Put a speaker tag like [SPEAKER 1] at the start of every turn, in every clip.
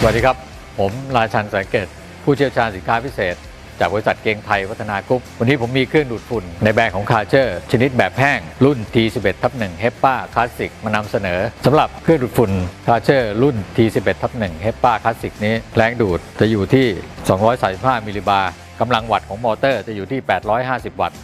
[SPEAKER 1] สวัสดีครับ ผมราชันแสงเกต ผู้เชี่ยวชาญสินค้าพิเศษ จากบริษัทเกงไทยวัฒนากรุ๊ปวันนี้ผมมีเครื่องดูดฝุ่น ในแบรนด์ของคาเชอร์ ชนิดแบบแห้ง รุ่น T11 ทับ1 HEPA Classic มานำเสนอสำหรับเครื่องดูดฝุ่นคาเชอร์รุ่น T11 ทับ1 HEPA Classic นี้แรงดูดจะอยู่ที่ 235 มิลลิบาร์กำลังวัตต์ของมอเตอร์จะอยู่ที่ 850 วัตต์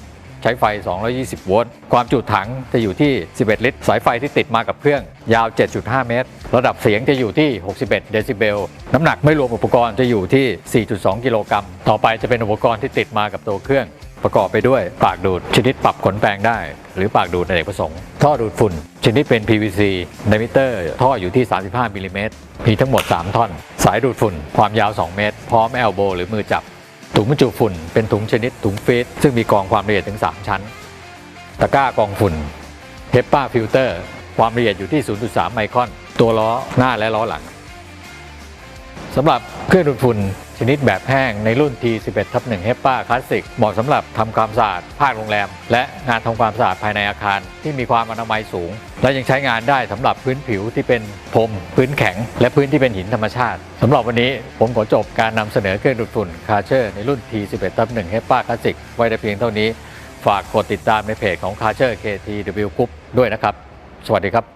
[SPEAKER 1] ใช้ไฟ 220 โวลต์ ความจุถังจะอยู่ที่ 11 ลิตร สายไฟที่ติดมากับเครื่องยาว 7.5 เมตร ระดับเสียงจะอยู่ที่ 61 เดซิเบล น้ำหนักไม่รวมอุปกรณ์จะอยู่ที่ 4.2 กิโลกรัม ต่อไปจะเป็นอุปกรณ์ที่ติดมากับตัวเครื่อง ประกอบไปด้วยปากดูดชนิดปรับขนแปลงได้ หรือปากดูดในเอกประสงค์ ท่อดูดฝุ่น ชนิดเป็น PVC ไดมิเตอร์ ท่ออยู่ที่ 35มิลลิเมตรมีทั้งหมด 3 ท่อน สายดูดฝุ่น ความยาว 2 เมตร พร้อมแอลโบหรือมือจับ ถุงบรรจุฝุ่นเป็นถุงชนิดถุงฟีดซึ่งมีกรองความละเอียดถึง 3 ชั้น ตะกร้ากรองฝุ่นเฮปปาฟิลเตอร์ความละเอียดอยู่ที่ 0.3 ไมครอน ตัวล้อหน้าและล้อหลัง สำหรับเครื่องดูดฝุ่นชนิดแบบแห้งในรุ่น T11 ทับ1 HEPA Classic เหมาะสำหรับทำความสะอาดภาคโรงแรม และงานทำความสะอาดภายในอาคารที่มีความอนามัยสูง และยังใช้งานได้สำหรับพื้นผิวที่เป็นพรมพื้นแข็ง และพื้นที่เป็นหินธรรมชาติสำหรับวันนี้ผมขอจบการนำเสนอเครื่องดูดฝุ่นคาเชอร์ในรุ่น T11 ทับ1 HEPA Classic ไว้แต่เพียงเท่านี้ ฝากกดติดตามในเพจของ c a r c h e r KTW Group ด้วยนะครับ สวัสดีครับ